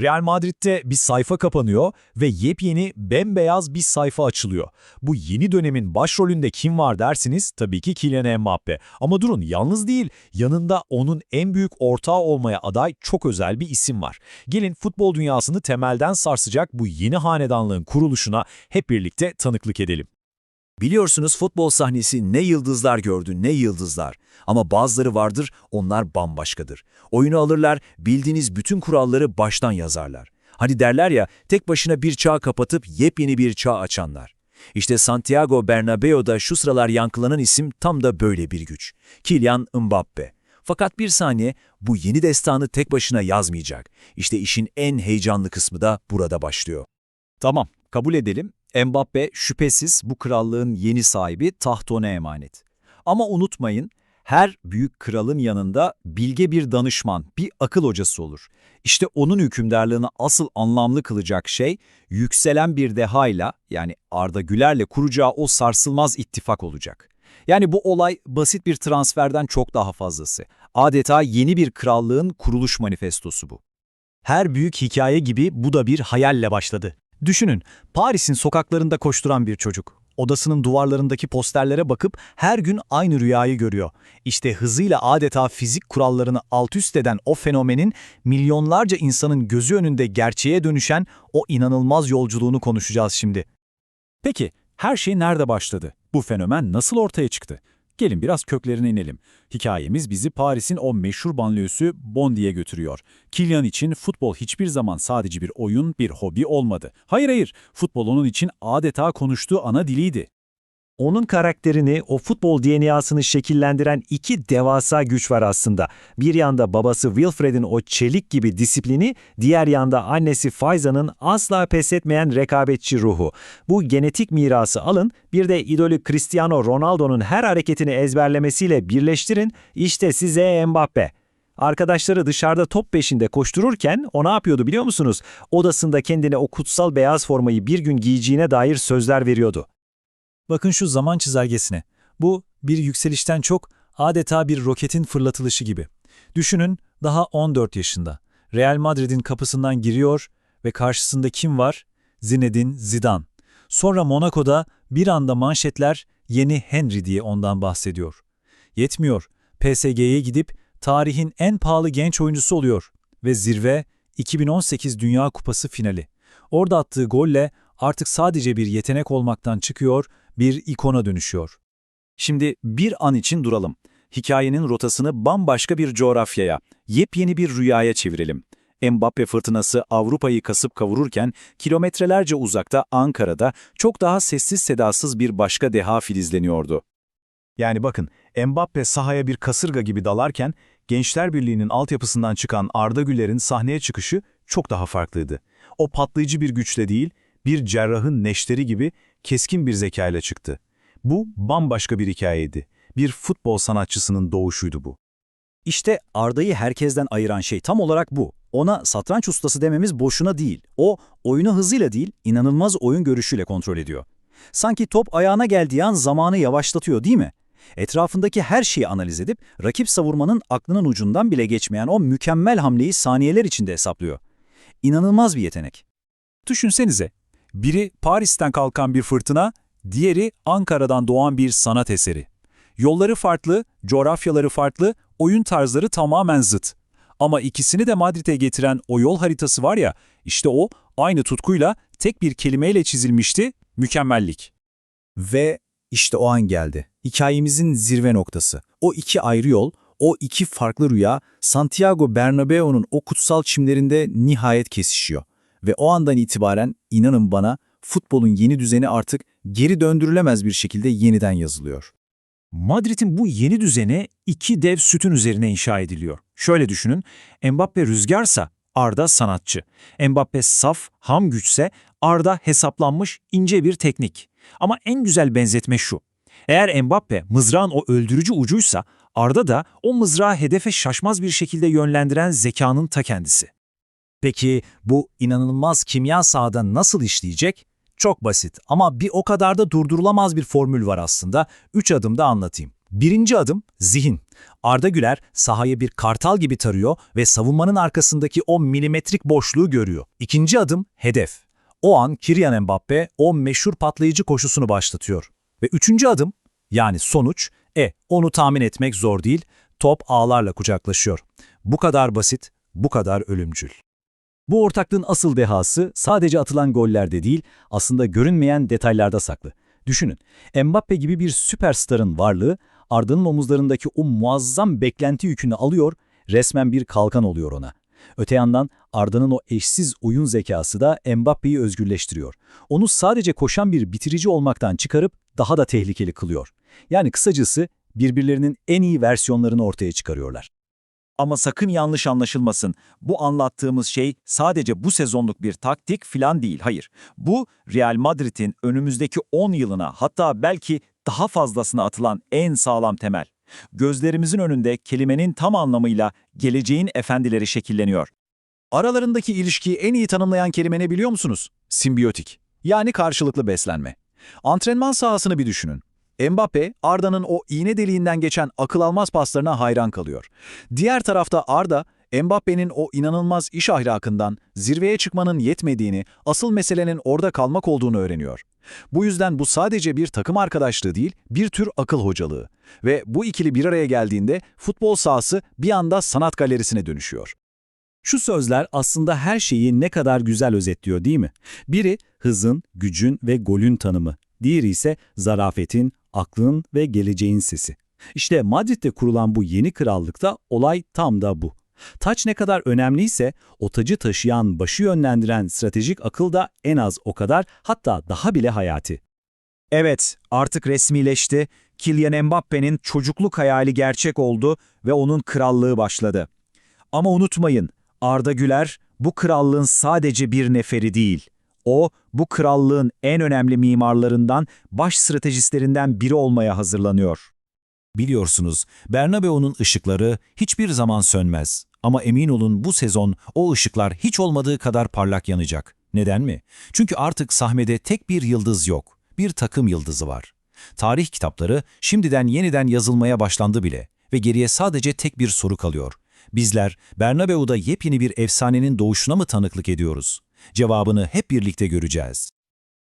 Real Madrid'de bir sayfa kapanıyor ve yepyeni bembeyaz bir sayfa açılıyor. Bu yeni dönemin başrolünde kim var dersiniz? Tabii ki Kylian Mbappe. Ama durun yalnız değil, yanında onun en büyük ortağı olmaya aday çok özel bir isim var. Gelin futbol dünyasını temelden sarsacak bu yeni hanedanlığın kuruluşuna hep birlikte tanıklık edelim. Biliyorsunuz futbol sahnesi ne yıldızlar gördü ne yıldızlar. Ama bazıları vardır onlar bambaşkadır. Oyunu alırlar bildiğiniz bütün kuralları baştan yazarlar. Hani derler ya tek başına bir çağ kapatıp yepyeni bir çağ açanlar. İşte Santiago Bernabeu'da şu sıralar yankılanan isim tam da böyle bir güç. Kylian Mbappe. Fakat bir saniye bu yeni destanı tek başına yazmayacak. İşte işin en heyecanlı kısmı da burada başlıyor. Tamam, kabul edelim. Mbappe şüphesiz bu krallığın yeni sahibi taht ona emanet. Ama unutmayın, her büyük kralın yanında bilge bir danışman, bir akıl hocası olur. İşte onun hükümdarlığını asıl anlamlı kılacak şey, yükselen bir dehayla yani Arda Güler'le kuracağı o sarsılmaz ittifak olacak. Yani bu olay basit bir transferden çok daha fazlası. Adeta yeni bir krallığın kuruluş manifestosu bu. Her büyük hikaye gibi bu da bir hayalle başladı. Düşünün, Paris'in sokaklarında koşturan bir çocuk. Odasının duvarlarındaki posterlere bakıp her gün aynı rüyayı görüyor. İşte hızıyla adeta fizik kurallarını alt üst eden o fenomenin milyonlarca insanın gözü önünde gerçeğe dönüşen o inanılmaz yolculuğunu konuşacağız şimdi. Peki, her şey nerede başladı? Bu fenomen nasıl ortaya çıktı? Gelin biraz köklerine inelim. Hikayemiz bizi Paris'in o meşhur banliyösü Bondy'ye götürüyor. Kylian için futbol hiçbir zaman sadece bir oyun, bir hobi olmadı. Hayır hayır, futbol onun için adeta konuştuğu ana diliydi. Onun karakterini, o futbol DNA'sını şekillendiren iki devasa güç var aslında. Bir yanda babası Wilfred'in o çelik gibi disiplini, diğer yanda annesi Faiza'nın asla pes etmeyen rekabetçi ruhu. Bu genetik mirası alın, bir de idolü Cristiano Ronaldo'nun her hareketini ezberlemesiyle birleştirin, işte size Mbappe. Arkadaşları dışarıda top peşinde koştururken o ne yapıyordu biliyor musunuz? Odasında kendine o kutsal beyaz formayı bir gün giyeceğine dair sözler veriyordu. Bakın şu zaman çizelgesine. Bu bir yükselişten çok adeta bir roketin fırlatılışı gibi. Düşünün daha 14 yaşında. Real Madrid'in kapısından giriyor ve karşısında kim var? Zinedine Zidane. Sonra Monaco'da bir anda manşetler yeni Henry diye ondan bahsediyor. Yetmiyor. PSG'ye gidip tarihin en pahalı genç oyuncusu oluyor ve zirve 2018 Dünya Kupası finali. Orada attığı golle artık sadece bir yetenek olmaktan çıkıyor, bir ikona dönüşüyor. Şimdi bir an için duralım. Hikayenin rotasını bambaşka bir coğrafyaya, yepyeni bir rüyaya çevirelim. Mbappe fırtınası Avrupa'yı kasıp kavururken kilometrelerce uzakta Ankara'da çok daha sessiz sedasız bir başka deha filizleniyordu. Yani bakın, Mbappe sahaya bir kasırga gibi dalarken, Gençler Birliği'nin altyapısından çıkan Arda Güler'in sahneye çıkışı çok daha farklıydı. O patlayıcı bir güçle değil, bir cerrahın neşteri gibi keskin bir zekayla çıktı. Bu bambaşka bir hikayeydi. Bir futbol sanatçısının doğuşuydu bu. İşte Arda'yı herkesten ayıran şey tam olarak bu. Ona satranç ustası dememiz boşuna değil. O, oyunu hızıyla değil, inanılmaz oyun görüşüyle kontrol ediyor. Sanki top ayağına geldiği an zamanı yavaşlatıyor değil mi? Etrafındaki her şeyi analiz edip, rakip savurmanın aklının ucundan bile geçmeyen o mükemmel hamleyi saniyeler içinde hesaplıyor. İnanılmaz bir yetenek. Düşünsenize, biri Paris'ten kalkan bir fırtına, diğeri Ankara'dan doğan bir sanat eseri. Yolları farklı, coğrafyaları farklı, oyun tarzları tamamen zıt. Ama ikisini de Madrid'e getiren o yol haritası var ya, işte o aynı tutkuyla tek bir kelimeyle çizilmişti, mükemmellik. Ve işte o an geldi. Hikayemizin zirve noktası. O iki ayrı yol, o iki farklı rüya Santiago Bernabeu'nun o kutsal çimlerinde nihayet kesişiyor. Ve o andan itibaren inanın bana futbolun yeni düzeni artık geri döndürülemez bir şekilde yeniden yazılıyor. Madrid'in bu yeni düzeni iki dev sütun üzerine inşa ediliyor. Şöyle düşünün, Mbappe rüzgarsa Arda sanatçı. Mbappe saf, ham güçse Arda hesaplanmış ince bir teknik. Ama en güzel benzetme şu. Eğer Mbappe mızrağın o öldürücü ucuysa Arda da o mızrağı hedefe şaşmaz bir şekilde yönlendiren zekanın ta kendisi. Peki bu inanılmaz kimya sahada nasıl işleyecek? Çok basit ama bir o kadar da durdurulamaz bir formül var aslında. Üç adımda anlatayım. Birinci adım zihin. Arda Güler sahayı bir kartal gibi tarıyor ve savunmanın arkasındaki o milimetrik boşluğu görüyor. İkinci adım hedef. O an Kylian Mbappe o meşhur patlayıcı koşusunu başlatıyor. Ve üçüncü adım yani sonuç, e onu tahmin etmek zor değil, top ağlarla kucaklaşıyor. Bu kadar basit, bu kadar ölümcül. Bu ortaklığın asıl dehası sadece atılan gollerde değil, aslında görünmeyen detaylarda saklı. Düşünün, Mbappe gibi bir süperstarın varlığı Arda'nın omuzlarındaki o muazzam beklenti yükünü alıyor, resmen bir kalkan oluyor ona. Öte yandan Arda'nın o eşsiz oyun zekası da Mbappe'yi özgürleştiriyor. Onu sadece koşan bir bitirici olmaktan çıkarıp daha da tehlikeli kılıyor. Yani kısacası birbirlerinin en iyi versiyonlarını ortaya çıkarıyorlar. Ama sakın yanlış anlaşılmasın. Bu anlattığımız şey sadece bu sezonluk bir taktik falan değil. Hayır. Bu Real Madrid'in önümüzdeki 10 yılına hatta belki daha fazlasına atılan en sağlam temel. Gözlerimizin önünde kelimenin tam anlamıyla geleceğin efendileri şekilleniyor. Aralarındaki ilişkiyi en iyi tanımlayan kelime ne biliyor musunuz? Simbiyotik. Yani karşılıklı beslenme. Antrenman sahasını bir düşünün. Mbappe, Arda'nın o iğne deliğinden geçen akıl almaz paslarına hayran kalıyor. Diğer tarafta Arda, Mbappe'nin o inanılmaz iş ahlakından, zirveye çıkmanın yetmediğini, asıl meselenin orada kalmak olduğunu öğreniyor. Bu yüzden bu sadece bir takım arkadaşlığı değil, bir tür akıl hocalığı. Ve bu ikili bir araya geldiğinde futbol sahası bir anda sanat galerisine dönüşüyor. Şu sözler aslında her şeyi ne kadar güzel özetliyor değil mi? Biri hızın, gücün ve golün tanımı. Diğeri ise zarafetin, aklın ve geleceğin sesi. İşte Madrid'de kurulan bu yeni krallıkta olay tam da bu. Taç ne kadar önemliyse o tacı taşıyan, başı yönlendiren stratejik akıl da en az o kadar hatta daha bile hayati. Evet, artık resmileşti. Kylian Mbappe'nin çocukluk hayali gerçek oldu ve onun krallığı başladı. Ama unutmayın, Arda Güler bu krallığın sadece bir neferi değil. O, bu krallığın en önemli mimarlarından, baş stratejistlerinden biri olmaya hazırlanıyor. Biliyorsunuz, Bernabeu'nun ışıkları hiçbir zaman sönmez. Ama emin olun bu sezon o ışıklar hiç olmadığı kadar parlak yanacak. Neden mi? Çünkü artık sahnede tek bir yıldız yok. Bir takım yıldızı var. Tarih kitapları şimdiden yeniden yazılmaya başlandı bile ve geriye sadece tek bir soru kalıyor. Bizler Bernabeu'da yepyeni bir efsanenin doğuşuna mı tanıklık ediyoruz? Cevabını hep birlikte göreceğiz.